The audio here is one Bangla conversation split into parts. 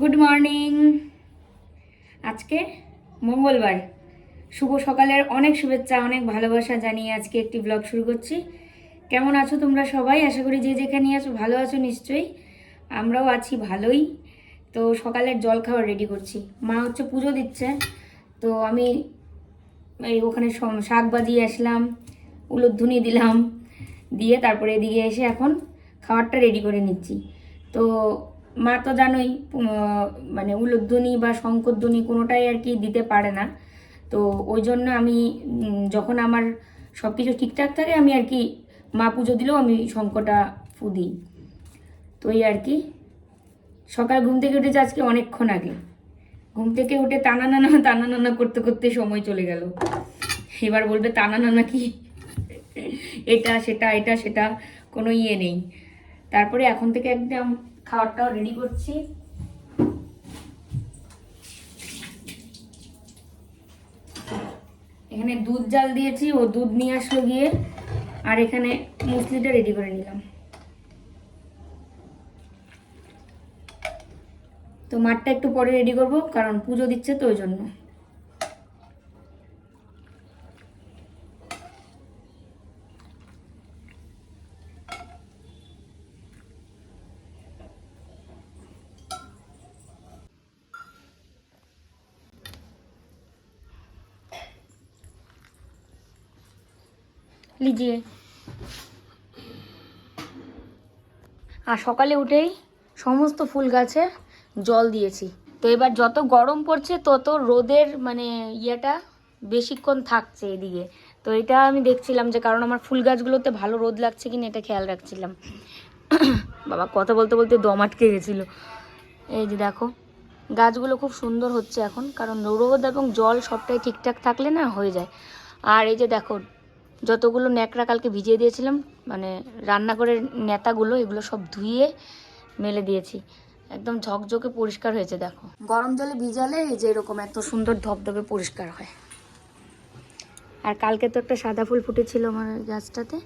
গুড মর্নিং আজকে মঙ্গলবার। শুভ সকালের অনেক শুভেচ্ছা, অনেক ভালোবাসা জানিয়ে আজকে একটি ব্লগ শুরু করছি। কেমন আছো তোমরা সবাই? আশা করি যে যেখানে আছো ভালো আছো নিশ্চয়ই। আমরাও আছি ভালোই। তো সকালের জল খাবার রেডি করছি। মা হচ্ছে পুজো দিচ্ছে। তো আমি এই ওখানে শাক বাজিয়ে আসলাম উলুধ্বনি দিলাম, দিয়ে তারপরে এদিকে এসে এখন খাবারটা রেডি করে নিচ্ছি। তো মা তো জানোই মানে উলুধ্বনি বা শঙ্করধ্বনি কোনোটাই আর কি দিতে পারে না। তো ওই জন্য আমি যখন আমার সব কিছু ঠিকঠাক থাকে, আমি আর কি মা পুজো দিলেও আমি শঙ্কটা ফু দিই। তো এই আর কি। সকাল ঘুম থেকে উঠেছে আজকে অনেকক্ষণ আগে। ঘুম থেকে উঠে টানা নানা টানা নানা করতে করতে সময় চলে গেল। এবার বলবে টানা নানা কি? এটা, সেটা এটা, সেটা, কোনো ইয়ে নেই। তারপরে এখন থেকে একদম খাবারটাও রেডি করছি। এখানে দুধ জাল দিয়েছি, ও দুধ নিয়ে আসলো গিয়ে, আর এখানে মুসলিটা রেডি করে নিলাম। তো মাঠটা একটু পরে রেডি করব, কারণ পুজো দিচ্ছে তো ওই জন্য। লিজিয়ে আর সকালে উঠেই সমস্ত ফুল গাছে জল দিয়েছি। তো এবার যত গরম পড়ছে, তত রোদের মানে ইয়েটা বেশিক্ষণ থাকছে এদিকে। তো এটা আমি দেখছিলাম যে, কারণ আমার ফুল গাছগুলোতে ভালো রোদ লাগছে কিনা এটা খেয়াল রাখছিলাম। বাবা, কথা বলতে বলতে দম আটকে গেছিল। এই যে দেখো, গাছগুলো খুব সুন্দর হচ্ছে এখন, কারণ রোদ এবং জল সবটাই ঠিকঠাক থাকলে না হয়ে যায়। আর এই যে দেখো যতগুলো ন্যাকড়া কালকে ভিজিয়ে দিয়েছিলাম মানে রান্নাঘরের নেতাগুলো এগুলো সব ধুয়ে মেলে দিয়েছি। একদম ঝকঝকে পরিষ্কার হয়েছে দেখো। গরম জলে ভিজালে এই যে এরকম এত সুন্দর ধবধবে পরিষ্কার হয়। আর কালকে তো একটা সাদা ফুল ফুটেছিল আমার গাছটাতে।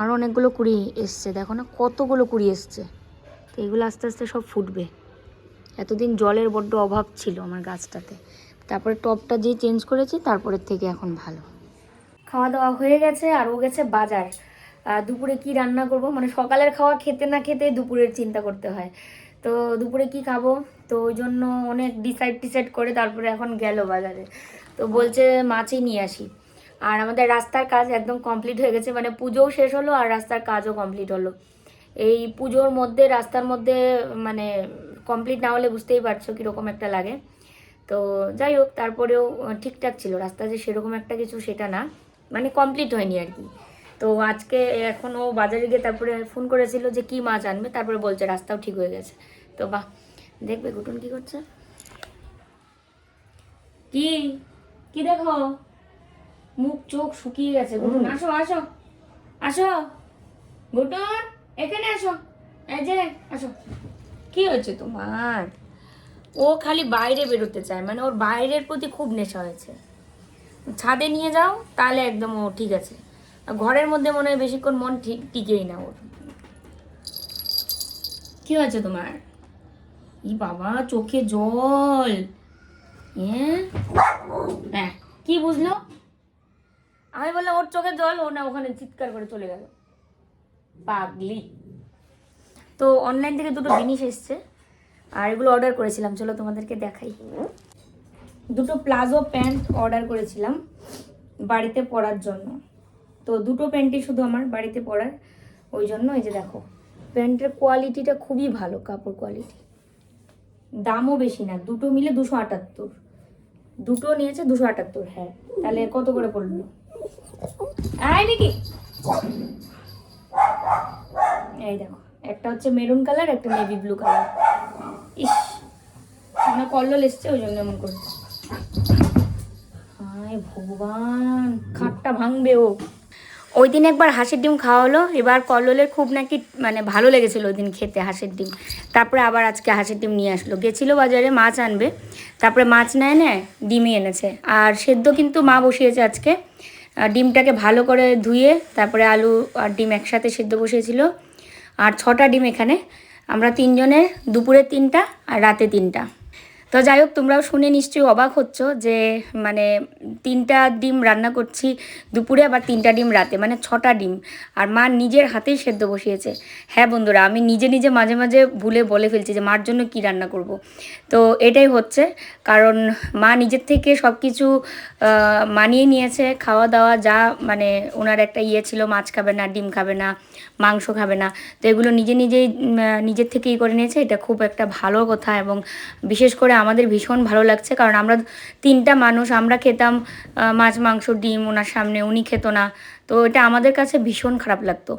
আরও অনেকগুলো কুড়ি এসছে দেখো না কতগুলো কুড়ি এসছে। তো এগুলো আস্তে আস্তে সব ফুটবে। এতদিন জলের বড্ড অভাব ছিল আমার গাছটাতে। তারপরে টবটা যেই চেঞ্জ করেছি তারপরের থেকে এখন ভালো। খাওয়া দাওয়া হয়ে গেছে আর ও গেছে বাজার। দুপুরে কি রান্না করব? মানে সকালের খাওয়া খেতে না খেতে দুপুরের চিন্তা করতে হয়। তো দুপুরে কি খাব? তো ওই জন্য অনেক ডিসাইড টিসাইড করে তারপরে এখন গেল বাজারে। তো বলছে মাছই নিয়ে আসি। আর আমাদের রাস্তার কাজ একদম কমপ্লিট হয়ে গেছে। মানে পুজোও শেষ হলো আর রাস্তার কাজও কমপ্লিট হলো। এই পুজোর মধ্যে, রাস্তার মধ্যে মানে কমপ্লিট না হলে বুঝতেই পারছ কীরকম একটা লাগে। তো যাই হোক, তারপরেও ঠিকঠাক ছিল। রাস্তা যে সেরকম একটা কিছু সেটা না। মানে কমপ্লিট হয়নি আর কি। তো আজকে এখন ও বাজারে গিয়ে তারপরে ফোন করেছিল যে কি মাছ আনবে তারপরে বলছে রাস্তাও ঠিক হয়ে গেছে। তো বাহ দেখবে গুটুন কি করছে? কি? কি দেখো? মুখ চোখ শুকিয়ে গেছে গুটুন। আসো আসো আসো। গুটুন এখানে আসো। এই যে আসো। কি হয়েছে তোমার? ও খালি বাইরে বেরোতে চায় মানে ওর বাইরের প্রতি খুব নেশা হয়েছে। ছাদে নিয়ে যাও তাহলে একদম ও ঠিক আছে। আর ঘরের মধ্যে মনে হয় বেশিক্ষণ মন ঠিক টিকেই না ওর। কি হয়েছে তোমার? ই বাবা চোখে জল। হ্যাঁ? হ্যাঁ কি বুঝলো? আমি বললাম ওর চোখে জল ও না ওখানে চিৎকার করে চলে গেল। পাগলি। তো অনলাইন থেকে দুটো জিনিস এসছে আর এগুলো অর্ডার করেছিলাম চলো তোমাদেরকে দেখাই। দুটো প্লাজো প্যান্ট অর্ডার করেছিলাম বাড়িতে পরার জন্য। তো দুটো প্যান্টই শুধু আমার বাড়িতে পরার, ওই জন্য এই যে দেখো, প্যান্টের কোয়ালিটিটা খুবই ভালো, কাপড় কোয়ালিটি। দামও বেশি না, দুটো মিলে দুশো আটাত্তর। দুটো নিয়েছে দুশো আটাত্তর হ্যাঁ। তাহলে কত করে পড়ল? আয় নাকি এই দেখো, একটা হচ্ছে মেরুন কালার, একটা নেভি ব্লু কালার। ইস না কল্লোল এসছে, ওই জন্য এমন করছে। ভগবান, খাটটা ভাঙবে ও। ওই দিন একবার হাঁসের ডিম খাওয়া হলো, এবার কল্লোলের খুব নাকি মানে ভালো লেগেছিল ওই দিন খেতে হাঁসের ডিম। তারপরে আবার আজকে হাঁসের ডিম নিয়ে আসলো। গেছিল বাজারে, মাছ আনবে। তারপরে মাছ নেয় নেয় ডিমই এনেছে। আর সেদ্ধ কিন্তু মা বসিয়েছে আজকে। ডিমটাকে ভালো করে ধুয়ে, তারপরে আলু আর ডিম একসাথে সেদ্ধ বসিয়েছিল। আর ছটা ডিম এখানে। আমরা তিনজনের দুপুরে তিনটা আর রাতে তিনটা। তো যাই হোক তোমরাও শুনে নিশ্চয়ই অবাক হচ্ছ যে মানে তিনটা ডিম রান্না করছি দুপুরে, আবার তিনটা ডিম রাতে মানে ছটা ডিম। আর মা নিজের হাতেই সেদ্ধ বসিয়েছে। হ্যাঁ বন্ধুরা, আমি নিজে নিজে মাঝে মাঝে ভুলে বলে ফেলছি যে, মার জন্য কি রান্না করব। তো এটাই হচ্ছে, কারণ মা নিজের থেকে সব কিছু মানিয়ে নিয়েছে। খাওয়া দাওয়া যা মানে ওনার একটা ইয়ে ছিল, মাছ খাবে না, ডিম খাবে না, মাংস খাবে না। তো এগুলো নিজে নিজেই নিজের থেকেই করে নিয়েছে। এটা খুব একটা ভালো কথা এবং বিশেষ করে আমাদের ভীষণ ভালো লাগছে, কারণ আমরা তিনটা মানুষ, আমরা খেতাম মাছ, মাংস, ডিম ওনার সামনে, উনি খেত না। তো এটা আমাদের কাছে ভীষণ খারাপ লাগতো।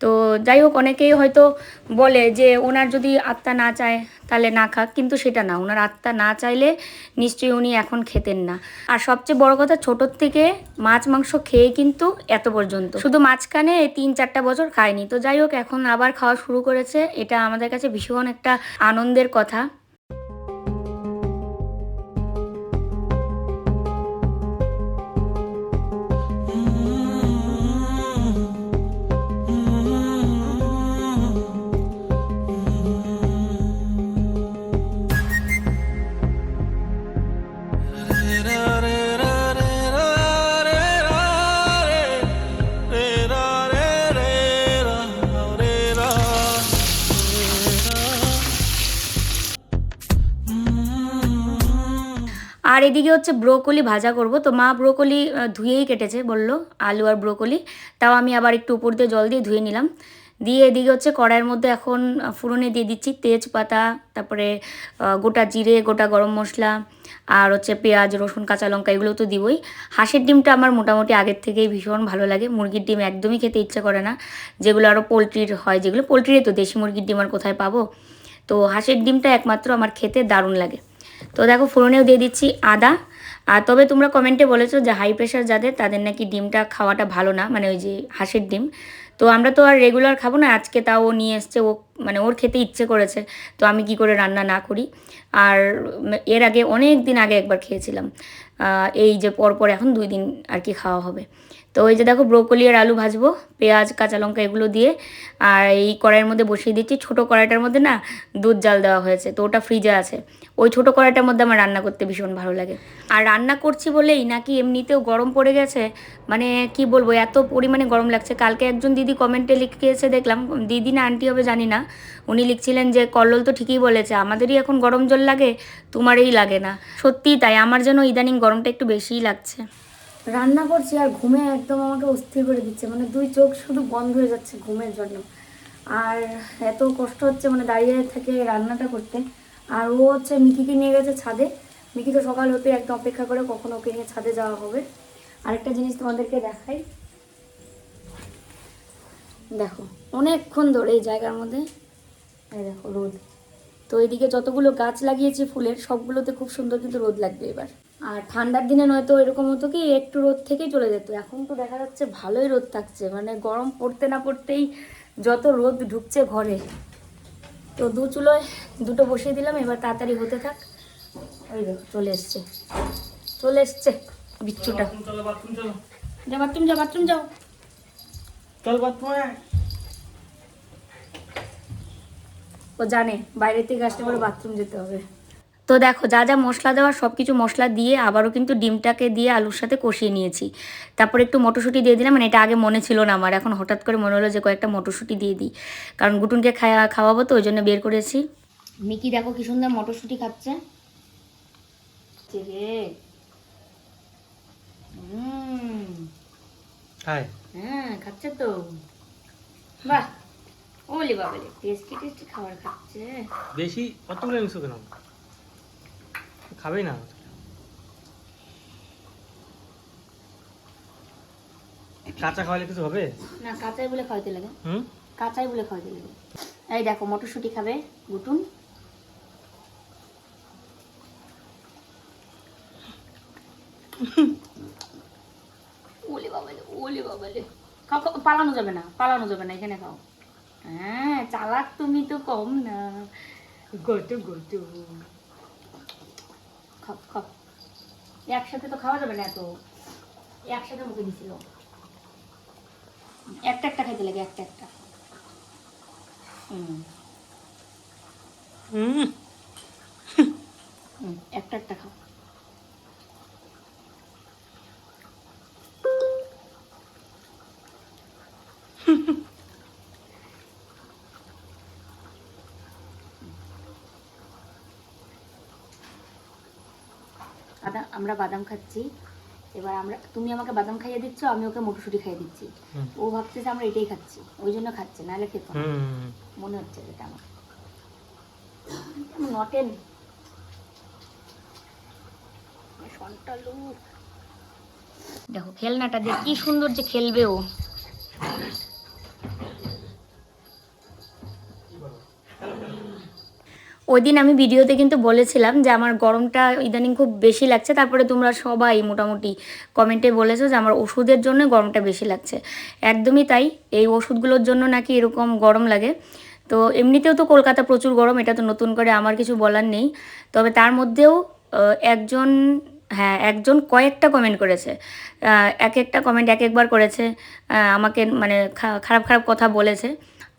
তো যাই হোক, অনেকেই হয়তো বলে যে ওনার যদি আত্মা না চায়, তাহলে না খাক, কিন্তু সেটা না। ওনার আত্মা না চাইলে নিশ্চয়ই উনি এখন খেতেন না। আর সবচেয়ে বড় কথা, ছোটোর থেকে মাছ, মাংস খেয়ে কিন্তু এত পর্যন্ত। শুধু মাঝখানে তিন চারটা বছর খায়নি। তো যাই হোক, এখন আবার খাওয়া শুরু করেছে। এটা আমাদের কাছে ভীষণ একটা আনন্দের কথা। এদিকে হচ্ছে ব্রোকলি ভাজা করব। তো মা ব্রোকলি ধুয়েই কেটেছে বলল, আলু আর ব্রোকলি। তাও আমি আবার একটু উপর দিয়ে জল দিয়ে ধুয়ে নিলাম। দিয়ে এদিকে হচ্ছে কড়াইয়ের মধ্যে এখন ফোড়নে দিয়ে দিচ্ছি তেজপাতা, তারপরে গোটা জিরে, গোটা গরম মশলা আর হচ্ছে পেঁয়াজ, রসুন, কাঁচা লঙ্কা এগুলো তো দিবই। হাঁসের ডিমটা আমার মোটামুটি আগের থেকেই ভীষণ ভালো লাগে। মুরগির ডিম একদমই খেতে ইচ্ছা করে না। যেগুলো আরও পোলট্রির হয়, যেগুলো পোলট্রিরই তো, দেশি মুরগির ডিম আর কোথায় পাবো? তো হাঁসের ডিমটা একমাত্র আমার খেতে দারুণ লাগে। তো দেখো ফোড়নেও দিয়ে দিচ্ছি আদা। আর তবে তোমরা কমেন্টে বলেছ যে হাই প্রেশার যাদের, তাদের নাকি ডিমটা খাওয়াটা ভালো না মানে ওই যে হাঁসের ডিম। তো আমরা তো আর রেগুলার খাব না, আজকে তাও ও নিয়ে এসছে, ও মানে ওর খেতে ইচ্ছে করেছে, তো আমি কি করে রান্না না করি। আর এর আগে অনেক দিন আগে একবার খেয়েছিলাম এই যে পরপর এখন দুই দিন আর কি খাওয়া হবে। তো ওই যে দেখো ব্রোকলি আর আলু ভাজবো, পেঁয়াজ, কাঁচা লঙ্কা এগুলো দিয়ে। আর এই কড়াইয়ের মধ্যে বসিয়ে দিচ্ছি, ছোটো কড়াইটার মধ্যে না দুধ জাল দেওয়া হয়েছে, তো ওটা ফ্রিজে আছে। ওই ছোটো কড়াইটার মধ্যে আমার রান্না করতে ভীষণ ভালো লাগে। আর রান্না করছি বলেই নাকি এমনিতেও গরম পড়ে গেছে মানে কি বলব, এত পরিমাণে গরম লাগছে। কালকে একজন দিদি কমেন্টে লিখেছে দেখলাম, দিদি না আন্টি হবে জানি না, উনি লিখছিলেন যে, কল্লোল তো ঠিকই বলেছে, আমাদেরই এখন গরম জল লাগে, তোমারই লাগে না। সত্যিই তাই, আমার যেন ইদানিং গরমটা একটু বেশিই লাগছে। রান্না করছি আর ঘুমে একদম আমাকে অস্থির করে দিচ্ছে। মানে দুই চোখ শুধু বন্ধ হয়ে যাচ্ছে ঘুমের জন্য। আর এত কষ্ট হচ্ছে মানে দাঁড়িয়ে থেকে রান্নাটা করতে। আর ও হচ্ছে মিকিকে নিয়ে গেছে ছাদে। মিকি তো সকাল হতে একদম অপেক্ষা করে কখন ওকে নিয়ে ছাদে যাওয়া হবে। আরেকটা জিনিস তোমাদেরকে দেখাই। দেখো, অনেকক্ষণ ধরে এই জায়গার মধ্যে দেখো রোদ। তো এদিকে যতগুলো গাছ লাগিয়েছি ফুলের, সবগুলোতে খুব সুন্দর কিন্তু রোদ লাগবে এবার। আর ঠান্ডার দিনে নয়তো এরকম হতো কি একটু রোদ থেকেই চলে যেত। এখন তো দেখা যাচ্ছে ভালোই রোদ থাকছে। মানে গরম পড়তে না পড়তেই যত রোদ ঢুকছে ঘরে। তো দু চুলোয় দুটো বসিয়ে দিলাম এবার তাড়াতাড়ি হতে থাক। ওই দেখো চলে এসছে। চলে এসছে বিচ্ছুটা। যা বাথরুম যা বাথরুম যাও। চল বাথরুমে। ও জানে বাইরে থেকে আসতে পরে বাথরুম যেতে হবে। তো দেখো যা যা মশলা দেওয়ার সব কিছু মশলা দিয়ে আবারও কিন্তু ডিমটাকে দিয়ে আলুর সাথে কষিয়ে নিয়েছি। তারপর একটু মটরশুঁটি দিয়ে দিলাম মানে এটা আগে মনে ছিল না আমার। এখন হঠাৎ করে মনে হলো যে কয়েকটা মটরশুঁটি দিয়ে দিই। কারণ গুটুনকে খাওয়া খাওয়াবো তো ওই জন্য বের করেছি। মিকি দেখো কি সুন্দর মটরশুঁটি খাচ্ছে। হ্যাঁ খাচ্ছে তো। বাহ ওলি বাবালি টেস্টি টেস্টি খাবার খাচ্ছে। বেশি নিছো কেন? খাবেই না। কাঁচা খাওয়ালে কিছু হবে? না কাঁচাই বলে খাওয়াতে লাগে। হুম? কাঁচাই বলে খাওয়াতে লাগে। এই দেখো মটরশুঁটি খাবে গুটুন। ওলে বাবালে ওলে বাবালে খাও পালানো যাবে না পালানো যাবে না এখানে খাও। হ্যাঁ চালাক তুমি তো কম না। গটু গটু। খাও খাও। একসাথে তো খাওয়া যাবে না এত। একসাথে মুখে দিছিল। একটা একটা খাইতে লাগে একটা একটা। হুম। হুম হুম, একটা একটা খাও। বাদাম আমরা বাদাম খাচ্ছি। এবার আমরা তুমি আমাকে বাদাম খাইয়ে দিচ্ছ আমি ওকে মটরশুঁটি খাইয়ে দিচ্ছি। ও ভাবছে যে আমরা এটাই খাচ্ছি ওই জন্য খাচ্ছে নাহলে খেত মনে হচ্ছে এটা আমার। নটেন। দেখো খেলনাটা দিয়ে কি সুন্দর যে খেলবে ও। ওই দিন আমি ভিডিওতে কিন্তু বলেছিলাম যে আমার গরমটা ইদানিং খুব বেশি লাগছে। তারপরে তোমরা সবাই মোটামুটি কমেন্টে বলেছ যে আমার ওষুধের জন্য গরমটা বেশি লাগছে। একদমই তাই, এই ওষুধগুলোর জন্য নাকি এরকম গরম লাগে। তো এমনিতেও তো কলকাতা প্রচুর গরম, এটা তো নতুন করে আমার কিছু বলার নেই। তবে তার মধ্যেও একজন হ্যাঁ একজন কয়েকটা কমেন্ট করেছে। এক একটা কমেন্ট এক একবার করেছে। আমাকে মানে খারাপ খারাপ কথা বলেছে।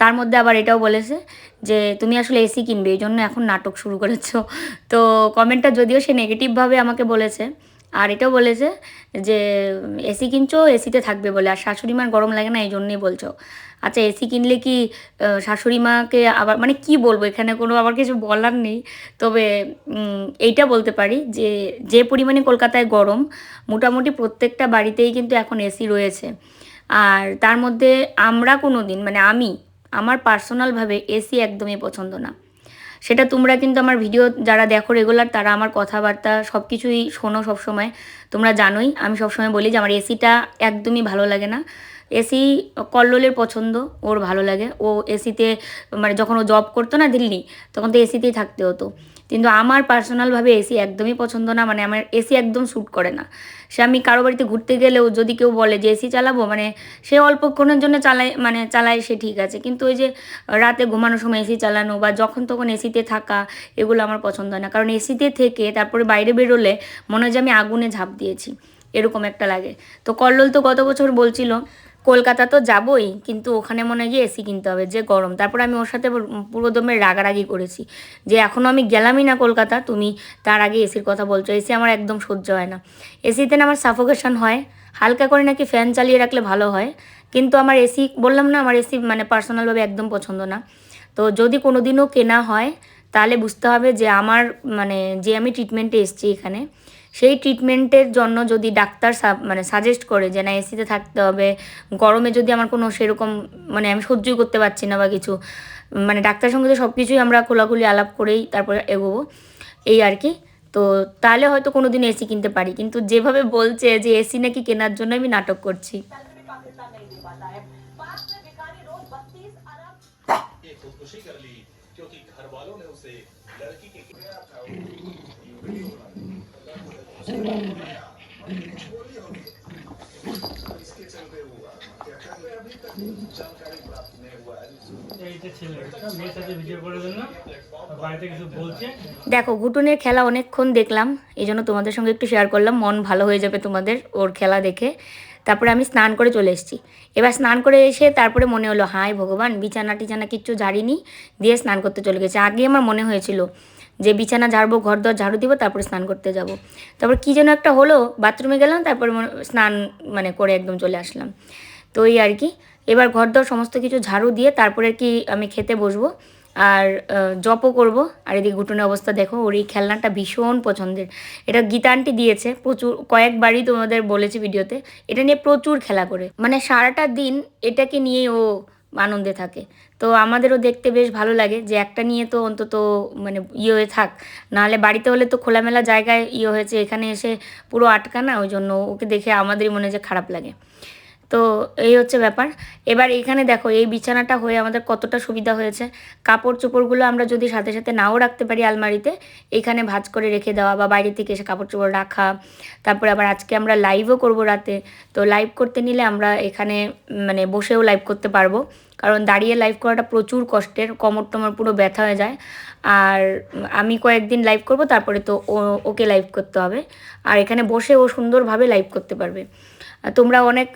তার মধ্যে আবার এটাও বলেছে যে, তুমি আসলে এসি কিনবে, এই জন্য এখন নাটক শুরু করেছ। তো কমেন্টটা যদিও সে নেগেটিভভাবে আমাকে বলেছে, আর এটাও বলেছে যে, এসি কিনছো, এসিতে থাকবে বলে, আর শাশুড়ি মার গরম লাগে না, এই জন্যই বলছো। আচ্ছা এসি কিনলে কি শাশুড়ি মাকে আবার মানে কি বলব, এখানে কোনো আবার কিছু বলার নেই। তবে এইটা বলতে পারি যে যে পরিমাণে কলকাতায় গরম, মোটামুটি প্রত্যেকটা বাড়িতেই কিন্তু এখন এসি রয়েছে। আর তার মধ্যে আমরা কোনো দিন মানে আমি আমার পার্সোনালভাবে এসি একদমই পছন্দ না। সেটা তোমরা কিন্তু আমার ভিডিও যারা দেখো রেগুলার তারা আমার কথাবার্তা সব কিছুই শোনো সবসময়। তোমরা জানোই, আমি সবসময় বলি যে আমার এসিটা একদমই ভালো লাগে না। এসি কল্লোলের পছন্দ, ওর ভালো লাগে। ও এসিতে মানে যখন ও জব করতো না দিল্লি, তখন তো এসিতেই থাকতে হতো। কিন্তু আমার পার্সোনালভাবে এসি একদমই পছন্দ না মানে আমার এসি একদম শ্যুট করে না। সে আমি কারও বাড়িতে ঘুরতে গেলেও যদি কেউ বলে যে এসি চালাবো মানে সে অল্পক্ষণের জন্য চালায় মানে চালায় সে ঠিক আছে। কিন্তু ওই যে রাতে ঘুমানোর সময় এসি চালানো বা যখন তখন এসিতে থাকা, এগুলো আমার পছন্দ না। কারণ এসিতে থেকে তারপরে বাইরে বেরোলে মনে হয় যে আমি আগুনে ঝাঁপ দিয়েছি। এরকম একটা লাগে। তো কল্লোল তো গত বছর বলছিল কলকাতা তো যাবই, কিন্তু ওখানে মনে হয় গিয়ে এসি কিনতে হবে, যে গরম। তারপর আমি ওর সাথে পুরো দমে রাগারাগি করেছি, যে এখনও আমি গেলামই না কলকাতা, তুমি তার আগে এসির কথা বলছো, এসি আমার একদম সহ্য হয় না। এসিতে না আমার সাফোকেশন হয়, হালকা করে নাকি ফ্যান চালিয়ে রাখলে ভালো হয়, কিন্তু আমার এসি, বললাম না আমার এসি মানে পার্সোনালভাবে একদম পছন্দ না। তো যদি কোনো দিনও কেনা হয়, তাহলে বুঝতে হবে যে আমার মানে যে আমি ট্রিটমেন্টে এসেছি এখানে সেই ট্রিটমেন্টের জন্য যদি ডাক্তার মানে সাজেস্ট করে যে, না এসিতে থাকতে হবে, গরমে যদি আমার কোনো সেরকম মানে আমি সহ্যই করতে পারছি না বা কিছু মানে ডাক্তারের সঙ্গে তো সব কিছুই আমরা খোলাখুলি আলাপ করেই তারপরে এগোবো। এই আর কি। তো তাহলে হয়তো কোনো দিন এসি কিনতে পারি। কিন্তু যেভাবে বলছে যে এসি নাকি কেনার জন্য আমি নাটক করছি। দেখো ঘুটুনের খেলা অনেকক্ষণ দেখলাম এই জন্য তোমাদের সঙ্গে একটু শেয়ার করলাম। মন ভালো হয়ে যাবে তোমাদের ওর খেলা দেখে। তারপরে আমি স্নান করে চলে এসেছি। এবার স্নান করে এসে তারপরে মনে হলো হাই ভগবান বিছানা টিছানা কিচ্ছু ঝাড়িনি, দিয়ে স্নান করতে চলে গেছে। আগে আমার মনে হয়েছিল যে বিছানা ঝাড়বো, ঘর দর ঝাড়ু দিব, তারপরে স্নান করতে যাব। তারপর কী যেন একটা হলো, বাথরুমে গেলাম, তারপর স্নান মানে করে একদম চলে আসলাম। তো এই আর কি। এবার ঘর দর সমস্ত কিছু ঝাড়ু দিয়ে তারপরে কি আমি খেতে বসবো। আর জপও করব। আর এদিকে ঘুটনের অবস্থা দেখো, ওর এই খেলনাটা ভীষণ পছন্দের। এটা গীতা আন্টি দিয়েছে, প্রচুর, কয়েকবারই তোমাদের বলেছি ভিডিওতে, এটা নিয়ে প্রচুর খেলা করে। মানে সারাটা দিন এটাকে নিয়েই ও আনন্দে থাকে। তো আমাদেরও দেখতে বেশ ভালো লাগে যে একটা নিয়ে তো অন্তত মানে ইয়ে হয়ে থাক। নাহলে বাড়িতে হলে তো খোলামেলা জায়গায় ইয়ে হয়েছে, এখানে এসে পুরো আটকা না ওই জন্য ওকে দেখে আমাদেরই মনে যে খারাপ লাগে। তো এই হচ্ছে ব্যাপার। এবার এখানে দেখো, এই বিছানাটা হয়ে আমাদের কতটা সুবিধা হয়েছে। কাপড় চোপড়গুলো আমরা যদি সাথে সাথে নাও রাখতে পারি আলমারিতে, এখানে ভাজ করে রেখে দেওয়া বা বাইরে থেকে এসে কাপড় চোপড় রাখা। তারপরে আবার আজকে আমরা লাইভও করব রাতে। তো লাইভ করতে নিলে আমরা এখানে মানে বসেও লাইভ করতে পারব। কারণ দাঁড়িয়ে লাইভ করাটা প্রচুর কষ্টের, কোমর টমর পুরো ব্যথা হয়ে যায়। আর আমি কয়েকদিন লাইভ করব, তারপরে তো ওকে লাইভ করতে হবে। আর এখানে বসে ও সুন্দরভাবে লাইভ করতে পারবে। তোমরা অনেক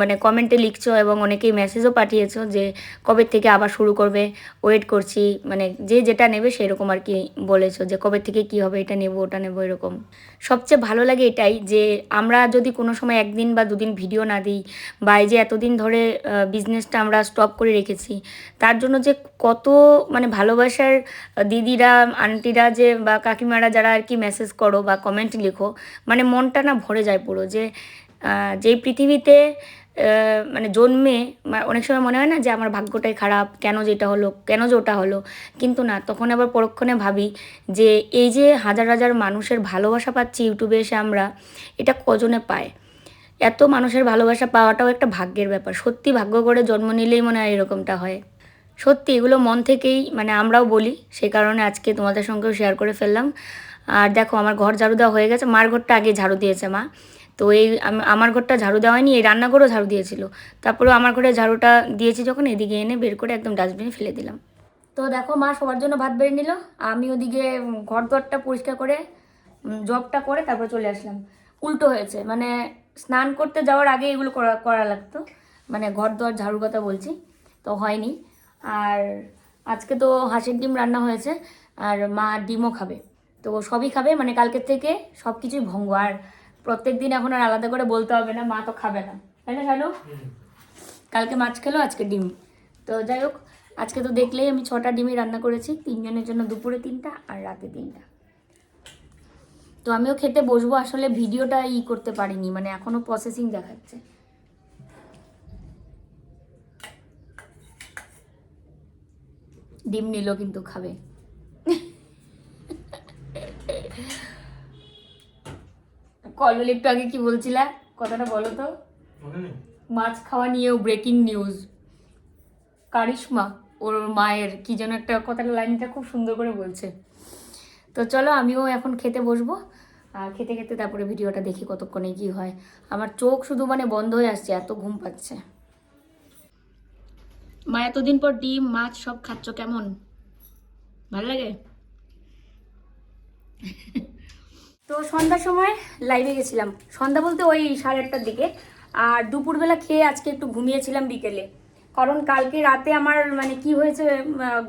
মানে কমেন্টে লিখছো এবং অনেকেই মেসেজও পাঠিয়েছো যে কবে থেকে আবার শুরু করবে ওয়েট করছি মানে যে যেটা নেবে সেরকম আর কি বলেছ যে কবে থেকে কি হবে, এটা নেব, ওটা নেব, এরকম। সবচেয়ে ভালো লাগে এটাই যে আমরা যদি কোনো সময় একদিন বা দুদিন ভিডিও না দিই বা এই যে এতদিন ধরে বিজনেসটা আমরা স্টপ করে রেখেছি, তার জন্য যে কত মানে ভালোবাসার দিদিরা আন্টিরা যে বা কাকিমারা যারা আর কি মেসেজ করো বা কমেন্ট লিখো মানে মনটা না ভরে যায় পুরো যে যেই পৃথিবীতে মানে জন্মে অনেক সময় মনে হয় না যে আমার ভাগ্যটাই খারাপ, কেন যেটা হলো, কেন যে ওটা হলো? কিন্তু না, তখন আবার পরক্ষণে ভাবি যে এই যে হাজার হাজার মানুষের ভালোবাসা পাচ্ছি ইউটিউবে এসে আমরা, এটা কজনে পায়? এত মানুষের ভালোবাসা পাওয়াটাও একটা ভাগ্যের ব্যাপার। সত্যি ভাগ্য করে জন্ম নিলেই মনে হয় এরকমটা হয়। সত্যি, এগুলো মন থেকেই মানে আমরাও বলি সেই কারণে আজকে তোমাদের সঙ্গেও শেয়ার করে ফেললাম। আর দেখো, আমার ঘর ঝাড়ু দেওয়া হয়ে গেছে, মার ঘরটা আগে ঝাড়ু দিয়েছে মা। তো এই আমার ঘরটা ঝাড়ু দেওয়া হয়নি, এই রান্নাঘরও ঝাড়ু দিয়েছিল। তারপরেও আমার ঘরে ঝাড়ুটা দিয়েছি যখন, এদিকে এনে বের করে একদম ডাস্টবিনে ফেলে দিলাম। তো দেখো, মা সবার জন্য ভাত বেড়ে নিল। আমি ওদিকে ঘর দরটা পরিষ্কার করে জবটা করে তারপর চলে আসলাম। উল্টো হয়েছে মানে স্নান করতে যাওয়ার আগে এগুলো করা করা লাগতো। মানে ঘর দর ঝাড়ু কথা বলছি, তো হয়নি। আর আজকে তো হাঁসের ডিম রান্না হয়েছে, আর মা ডিমও খাবে। তো সবই খাবে মানে কালকের থেকে সব কিছুই ভঙ্গ। আর প্রত্যেক দিন এখন আর আলাদা করে বলতে হবে না মা তো খাবে না। তাই না শালু? কালকে মাছ খেলো আজকে ডিম। তো যাই হোক আজকে তো দেখলেই আমি ছটা ডিমই রান্না করেছি তিনজনের জন্য দুপুরে তিনটা আর রাতে তিনটা। তো আমিও খেতে বসবো আসলে ভিডিওটা ই করতে পারিনি মানে এখনও প্রসেসিং দেখাচ্ছে। ডিম নিল কিন্তু খাবে। কলবেল একটু আগে কি বলছিলা? কথাটা বলো তো। মাছ খাওয়া নিয়েও ব্রেকিং নিউজ কারিশমা ওর মায়ের কি যেন একটা কথাটা লাইনটা খুব সুন্দর করে বলছে। তো চলো আমিও এখন খেতে বসবো। আর খেতে খেতে তারপরে ভিডিওটা দেখি কতক্ষণে কি হয়। আমার চোখ শুধু মানে বন্ধ হয়ে আসছে এত ঘুম পাচ্ছে। মা এতদিন পর ডিম মাছ সব খাচ্ছ কেমন? ভালো লাগে? তো সন্ধ্যার সময় লাইভে গেছিলাম। সন্ধ্যা বলতে ওই সাড়ে আটটার দিকে। আর দুপুরবেলা খেয়ে আজকে একটু ঘুমিয়েছিলাম বিকেলে। কারণ কালকে রাতে আমার মানে কি হয়েছে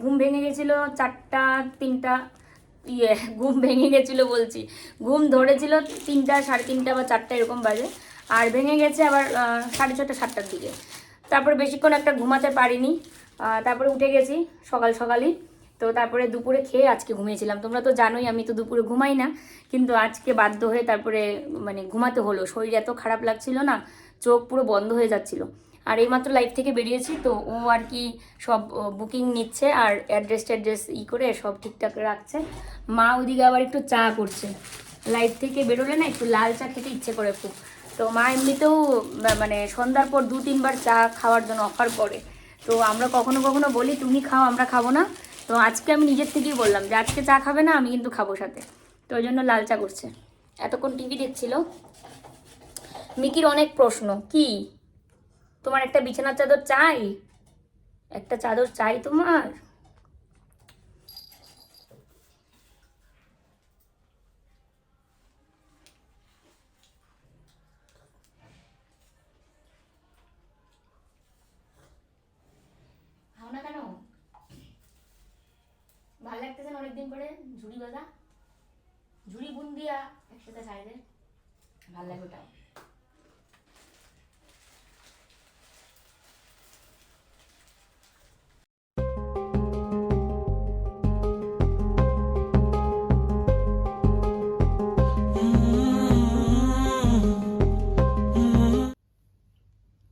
ঘুম ভেঙে গেছিল চারটা, তিনটা ইয়ে ঘুম ভেঙে গেছিল বলছি। ঘুম ধরেছিল তিনটা, সাড়ে তিনটা বা চারটা এরকম বাজে। আর ভেঙে গেছে আবার সাড়ে ছটা, সাতটার দিকে। তারপরে বেশিক্ষণ একটা ঘুমাতে পারিনি। তারপরে উঠে গেছি সকাল সকালই। তো তারপরে দুপুরে খেয়ে আজকে ঘুমিয়েছিলাম। তোমরা তো জানোই আমি তো দুপুরে ঘুমাই না, কিন্তু আজকে বাধ্য হয়ে তারপরে মানে ঘুমাতে হলো। শরীর এত খারাপ লাগছিল না, চোখ পুরো বন্ধ হয়ে যাচ্ছিল। আর এইমাত্র লাইফ থেকে বেরিয়েছি তো ও আর কি সব বুকিং নিচ্ছে আর অ্যাড্রেস ট্যাড্রেস ই করে সব ঠিকঠাক রাখছে। মা ওদিকে আবার একটু চা করছে। লাইফ থেকে বেরোলে না একটু লাল চা খেতে ইচ্ছে করে খুব। তো মা এমনিতেও মানে সন্ধ্যার পর দু তিনবার চা খাওয়ার জন্য অফার করে। তো আমরা কখনো কখনো বলি, তুমি খাও, আমরা খাব না। তো আজকে আমি নিজের থেকেই বললাম যে আজকে চা খাবে না, আমি কিন্তু খাব সাথে। তো ওই জন্য লাল চা করছে। এতক্ষণ টিভি দেখছিল। মিকির অনেক প্রশ্ন, কি? তোমার একটা বিছানার চাদর চাই? একটা চাদর চাই তোমার খাও না কেন ভালো লাগতেছে না অনেকদিন পরে ঝুড়ি বাঁধা ঝুড়ি বুন্দিয়া একসাথে সাইডে ভালো লাগে ওটাও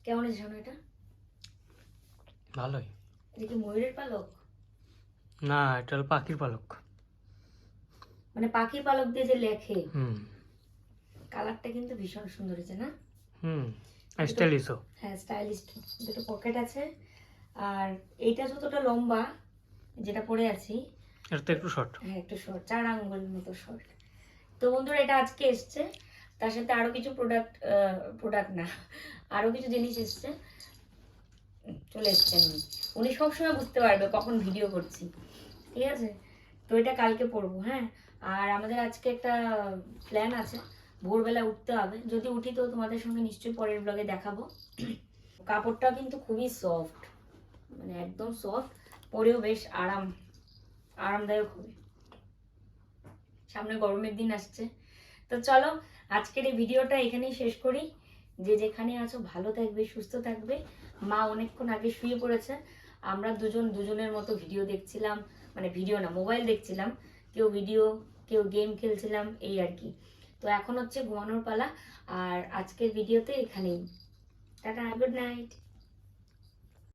কেমন আছে শোনো এটা? ভালোই। এটা কি ময়ূরের পালক? না এটা হলো পাখির পালক। মানে পাখির পালক দিয়ে যে লেখে কালারটা কিন্তু ভীষণ সুন্দর হয়েছে না? হুম স্টাইলিশও। হ্যাঁ স্টাইলিশ দুটো পকেট আছে। আর এইটা যতটা লম্বা যেটা পরে আছি এটা একটু শর্ট হ্যাঁ একটু শর্ট চার মতো শর্ট তো বন্ধুরা এটা আজকে এসছে। তার সাথে আরও কিছু প্রোডাক্ট প্রোডাক্ট না আরও কিছু জিনিস এসছে। চলে এসছেন উনি। উনি সবসময় বুঝতে পারবে কখন ভিডিও করছি। ঠিক আছে? তো এটা কালকে পড়ব হ্যাঁ? আর আমাদের আজকে একটা প্ল্যান আছে। ভোরবেলা উঠতে হবে। যদি উঠি তো তোমাদের সঙ্গে নিশ্চয়ই পরের ব্লগে দেখাবো। কাপড়টা কিন্তু খুবই সফট মানে একদম সফট পরেও বেশ আরাম, আরামদায়ক হবে। সামনে গরমের দিন আসছে। তো চলো, আজকের এই ভিডিওটা এখানেই শেষ করি। যে যেখানে আছো ভালো থাকবে, সুস্থ থাকবে। মা অনেকক্ষণ আগে শুয়ে পড়েছে। আমরা দুজন দুজনের মতো ভিডিও দেখছিলাম মানে ভিডিও না মোবাইল দেখছিলাম। কেউ ভিডিও কেউ গেম খেলছিলাম, এই আর কি। তো এখন হচ্ছে ঘুমানোর পালা, আর আজকের ভিডিওতে এখানেই। Tata good night